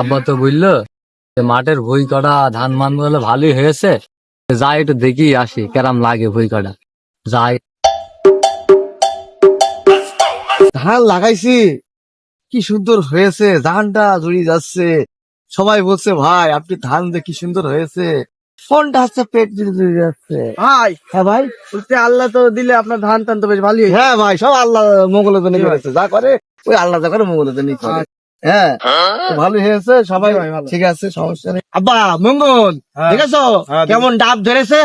আব্বা তো বলল যে মাঠের ভুই কটা ধান মানগুলো ভালোই হয়েছে। যাই একটু দেখি আসি কেরাম লাগে ভুই কটা। যাই। ধান লাগাইছি। কি সুন্দর হয়েছে ধানটা জড়িয়ে যাচ্ছে। সবাই বলছে ভাই আপনি ধান দিয়ে কি সুন্দর হয়েছে। ফোনটা হচ্ছে পেট জুড়ে জুড়ে যাচ্ছে? ভাই হ্যাঁ ভাই। বলতে আল্লাহ তো দিলে আপনার ধান টান তো বেশ ভালোই হ্যাঁ ভাই সব আল্লাহ মঙ্গলের জন্য করেছে। যা করে ওই আল্লাহ যা করে মঙ্গলের জন্য করে। হ্যাঁ ভালো হয়েছে সবাই ঠিক আছে সমস্যা নেই। আব্বা মঙ্গল হ্যাঁ। হ্যাঁ, কেমন ডাব ধরেছে?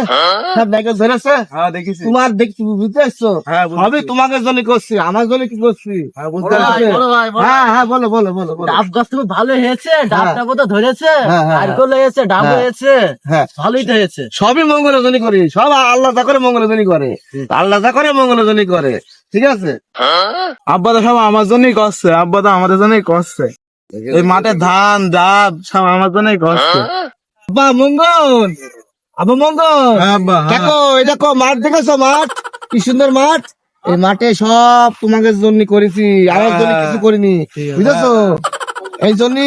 সব ধরেছে? হ্যাঁ তোমার দেখছি বুঝতে পারছ? হ্যাঁ সবই তোমাকে জন্য করছি আমার জন্য কি করছি? হ্যাঁ, হ্যাঁ হ্যাঁ বলো বলো বলো ডাব গাছ তো ভালো হয়েছে ডাবটা তো ধরেছে হয়েছে ডাব হ্যাঁ। হয়েছে হ্যাঁ। ভালোই তো হয়েছে। সবই মঙ্গলের জন্য করি সব আল্লাহ যা করে মঙ্গলের জন্য করে। আল্লাহ যা করে মঙ্গলের জন্য করে। ঠিক আছে? আব্বা তো সব আমার জন্যই করছে আব্বা তো আমাদের জন্যই করছে। এই মাঠে ধান ডাব সব আমার জন্যই করছে। আব্বা মঙ্গল! আব্বা মঙ্গল! হ্যাঁ আব্বা হ্যাঁ। দেখো এই দেখো মাঠ দেখেছ মাঠ? কি সুন্দর মাঠ? এই মাঠে সব তোমাকে জন্য করেছি আমার জন্য কিছু করিনি বুঝেছ? এই জন্য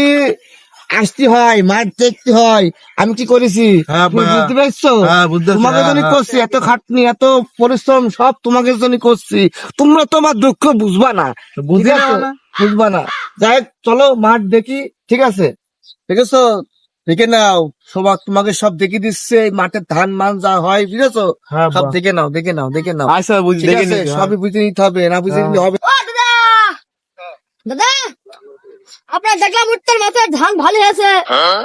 আসতে হয় মাঠ দেখতে হয়। আমি কি করেছি? হ্যাঁ, বুঝতে পারছ? হ্যাঁ তোমাকে জন্য হ্যাঁ। করছি এত খাটনি এত পরিশ্রম সব তোমাকে জন্য করছি। তোমরা তোমার দুঃখ বুঝবা না। বুঝি ঠিক না। আছে? বুঝবা না। যাই চলো মাঠ দেখি। ঠিক আছে? দেখেছ দেখে নাও সবার তোমাকে সব দেখে দিচ্ছে এই মাঠের ধান মান যা হয় বুঝেছ সব দেখে নাও দেখে নাও দেখে নাও। আচ্ছা বুঝি দেখে। সবই বুঝে নিতে হবে না বুঝে। নিতে হবে। দাদা! দাদা! আপনার দেখলাম উত্তর মাথায় ধান ভালো হয়েছে।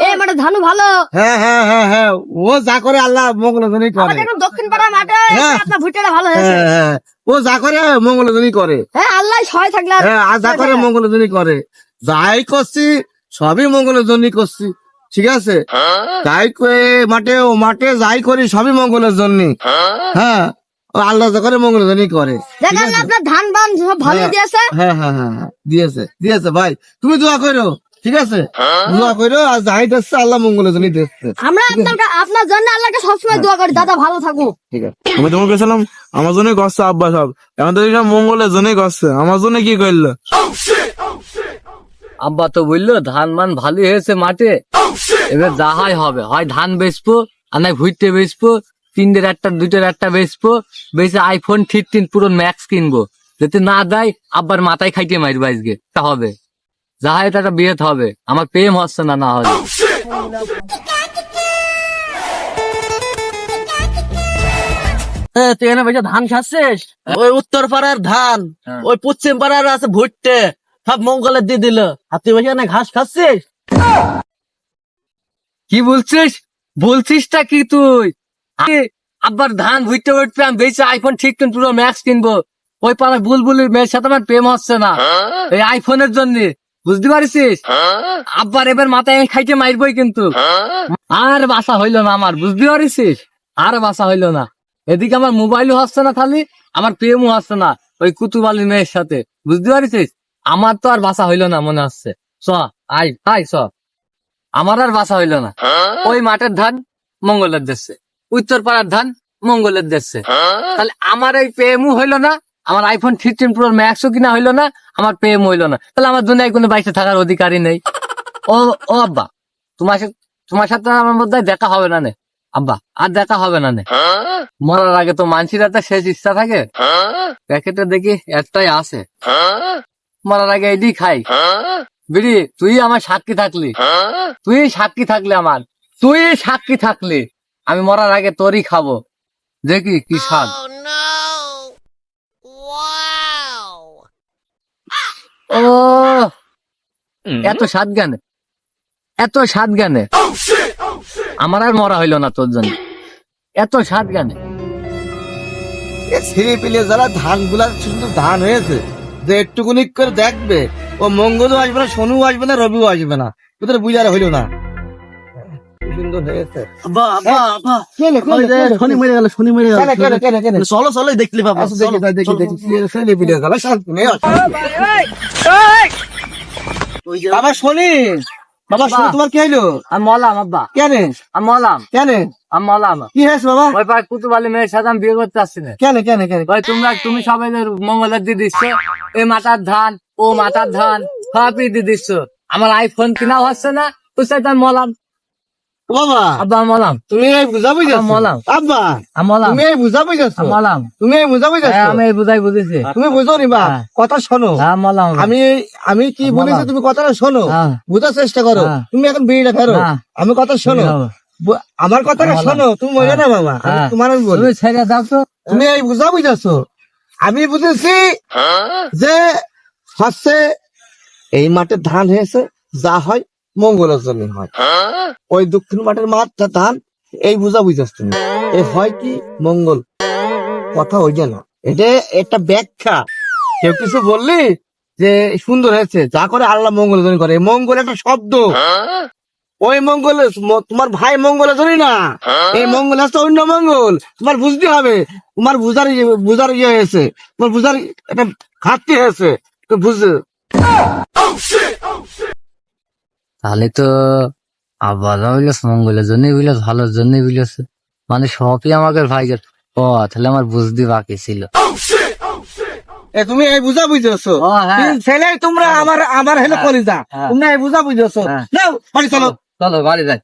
এই মাঠে ধানও ভালো। হ্যাঁ হ্যাঁ হ্যাঁ হ্যাঁ। ও যা করে আল্লাহ মঙ্গল জনই করে দেখলাম দক্ষিণ পাড়া মাঠে হ্যাঁ। আপনার ভুট্টাটা ভালো হয়েছে। হ্যাঁ হ্যাঁ। ও যা করে মঙ্গল জনই করে। হ্যাঁ আল্লাহ সহায় থাকলে হ্যাঁ আর যা করে মঙ্গল জনই করে। যাই করছি সবই মঙ্গলের জন্যই করছি। ঠিক আছে? যাই করে মাঠে ও মাঠে যাই করি সবই মঙ্গলের জন্য। হ্যাঁ। আল্লাহ যা করে মঙ্গলের জন্যই করে। দেখেন আপনার ধান বান সব ভালো হ্যাঁ। দিয়েছে? হ্যাঁ হ্যাঁ দিয়েছে দিয়েছে ভাই। তুমি দোয়া করো ঠিক আছে? দোয়া করো আর যাই দিচ্ছে আল্লাহ মঙ্গলের জন্যই দিচ্ছে। আমরা আপনার আপনার জন্য আল্লাহকে সবসময় দোয়া করি দাদা ভালো থাকুক। ঠিক আছে। আমি তোমাকে আমার জন্যই করছে আব্বা সব। এখন তো মঙ্গলের জন্যই করছে। আমার জন্য কি করল? আব্বা তো বলল ধান মান ভালোই হয়েছে মাঠে। এবার যা হয় হবে। হয় ধান বেচবো আর নয় ভুইতে বেচবো তিনটের একটা দুইটার একটা বেচবো বেচে আইফোন ফিফটিন পুরো ম্যাক্স কিনবো। যদি না দেয় আব্বার মাথায় খাইতে মারবো আজকে। তা হবে। যা হয় তাটা বিয়ে হবে। আমার প্রেম হচ্ছে না না এ, তুই এখানে বসে ধান খাচ্ছিস? ওই উত্তর পাড়ার ধান। হ্যাঁ। ওই পশ্চিম পাড়ার আছে ভুট্টে। সব মঙ্গলের দিয়ে দিল। আর তুই এখানে ঘাস খাচ্ছিস? কি বলছিস? বলছিসটা কি তুই? আব্বার ধান ভুইতে উঠবে আমি বেঁচে আইফোন ফিফটিন পুরো ম্যাক্স কিনবো। ওই পাড়ার বুলবুলির মেয়ের সাথে আমার প্রেম হচ্ছে না। এই আইফোনের জন্য বুঝতে পারিস আব্বার এবার মাথায় আমি খাইতে মারবই কিন্তু। আর বাসা হইল না আমার বুঝতে পারিস আর বাসা হইল না। এদিকে আমার মোবাইলও হচ্ছে না খালি আমার প্রেমও হচ্ছে না ওই কুতুবালির মেয়ের সাথে বুঝতে পারিস আমার তো আর বাসা হইল না মনে হচ্ছে। চ আই আই চ। আমার আর বাসা হইল না। ওই মাঠের ধান মঙ্গলের দেশে। উত্তর পাড়ার ধান মঙ্গলের দেশে। তাহলে আমার এই প্রেমও হইল না, আমার আইফোন ফিফটিন প্রো ম্যাক্সও কিনা হইল না, আমার প্রেম হইল না। তাহলে আমার দুনিয়ায় কোনো বাইসে থাকার অধিকারই নেই। ও ও আব্বা, তোমার সাথে তোমার সাথে আমার মধ্যে দেখা হবে না নে। আব্বা, আর দেখা হবে না নে। মরার আগে তো মানসির একটা শেষ ইচ্ছা থাকে। প্যাকেটে দেখি একটাই আছে। মরার আগে এডি খাই। বিড়ি, তুই আমার সাক্ষী থাকলি। তুই সাক্ষী থাকলি আমার। তুই সাক্ষী থাকলি। আমি মরার আগে তোরই খাব। দেখি কি স্বাদ। ও! এত স্বাদ জ্ঞানে এত স্বাদ জ্ঞানে আমার আর মরা হইল না তোর জন্য। এত স্বাদ জ্ঞানে ছেলে পেলে যারা ধানগুলা সুন্দর ধান হয়েছে যে একটুকুনি করে দেখবে ও মঙ্গলও আসবে না শনু আসবে না রবিও আসবে না। ওদের বুঝার হইল না। চলো চলো দেখলি বাবা শনি! বাবা শনি তোমার কি হইল? আমি মলাম আব্বা। কেন? আমি মলাম কেন? আমি মলাম কি হয়েছে বাবা? ওই পায় মেয়ের সাথে আমি বিয়ে করতে আসছি না কেন কেন কেন? ভাই তোমরা তুমি সবাই মঙ্গলের দিয়ে দিচ্ছ এই মাটার ধান ও মাটার ধান সবই দিয়ে দিচ্ছ। আমার আইফোন কিনা হচ্ছে না তুই সেটা মলাম বাবা। আব্বা মলাম তুমি এই বুঝা বুঝাচ্ছ আমলাম। আব্বা আমলাম তুমি এই বুঝা বুঝাচ্ছ মলাম তুমি এই বুঝা বুঝাচ্ছ হ্যাঁ আমি এই বুঝাই বুঝেছি তুমি বুঝো নি বা হ্যাঁ। কথা শোনো। হ্যাঁ মলাম আমি আমি কি। বলেছি তুমি কথাটা শোনো। বুঝার চেষ্টা করো। তুমি এখন বিড়িটা ফেরো। আমি কথা শোনো। আমার কথাটা শোনো। তুমি মজা না বাবা। তোমার আমি বলি। তুমি ছেড়ে দাও তো। তুমি এই বুঝা বুঝাচ্ছ আমি বুঝেছি যে হচ্ছে এই মাঠে ধান হয়েছে যা হয় মঙ্গলের জন্য হয়। ওই দক্ষিণ মাঠের মাঠটা ধান এই বুঝা বুঝাস তুমি। এই হয় কি মঙ্গল? কথা ওই না। এটা একটা ব্যাখ্যা। কেউ কিছু বললি যে সুন্দর হয়েছে, যা করে আল্লাহ মঙ্গল জন্য করে। মঙ্গল একটা শব্দ। ওই মঙ্গল, তোমার ভাই মঙ্গল জন্য না। এই মঙ্গল হচ্ছে অন্য মঙ্গল। তোমার বুঝতে হবে, তোমার বুঝার ইয়ে- বুঝার ইয়ে হয়েছে। তোমার বুঝার একটা ঘাটতি হয়েছে। তো বুঝে তাহলে তো আব্বারা বুঝলেছ মঙ্গলের জন্যই বুঝলেছ ভালোর জন্যই বুঝলেছ মানে সবই আমাকে ভাইগের ও তাহলে আমার বুঝতে বাকি ছিল। এ তুমি এই বুঝা বুঝেছ? হ্যাঁ। ছেলে তোমরা আমার আমার হেলে করে যা তুমি তোমরা এই বুঝা বুঝেছ। হ্যাঁ। নাও বাড়ি চলো চলো বাড়ি যাই।